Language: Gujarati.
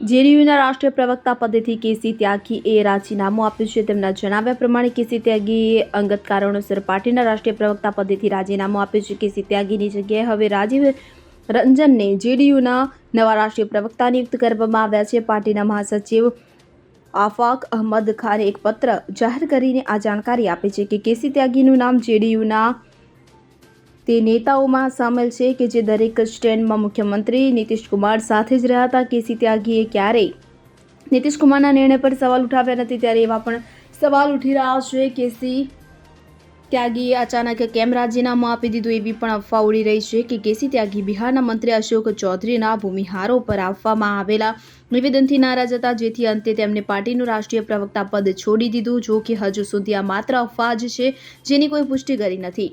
જેડીયુના રાષ્ટ્રીય પ્રવક્તા પદેથી કેસી ત્યાગીએ રાજીનામું આપ્યું છે. તેમના જણાવ્યા પ્રમાણે કેસી ત્યાગીએ અંગત કારણોસર પાર્ટીના રાષ્ટ્રીય પ્રવક્તા પદેથી રાજીનામું આપ્યું છે. કેસી ત્યાગીની જગ્યાએ હવે રાજીવ રંજનને જેડીયુના નવા રાષ્ટ્રીય પ્રવક્તા નિયુક્ત કરવામાં આવ્યા છે. પાર્ટીના મહાસચિવ આફાક અહમદ ખાને એક પત્ર જાહેર કરીને આ જાણકારી આપી છે કે કેસી ત્યાગીનું નામ જેડીયુના તે નેતાઓમાં સામેલ છે કે જે દરેક સ્ટેન્ડમાં મુખ્યમંત્રી નીતિશ કુમાર સાથે જ રહ્યા હતા કેસી ત્યાગીએ ક્યારેય? નીતિશ કુમારના નિર્ણય પર સવાલ ઉઠાવ્યા નથી ત્યારે એવા પણ સવાલ ઉઠી રહ્યા છે કેસી ત્યાગીએ અચાનક કેમ રાજીનામું આપી દીધું એવી પણ અફવા ઉડી રહી છે કે કેસી ત્યાગી બિહારના મંત્રી અશોક ચૌધરીના ભૂમિહારો પર આપવામાં આવેલા નિવેદનથી નારાજ હતા, જેથી અંતે તેમને પાર્ટીનું રાષ્ટ્રીય પ્રવક્તા પદ છોડી દીધું, જો કે હજુ સુધી આ માત્ર અફવા જ છે જેની કોઈ પુષ્ટિ કરી નથી.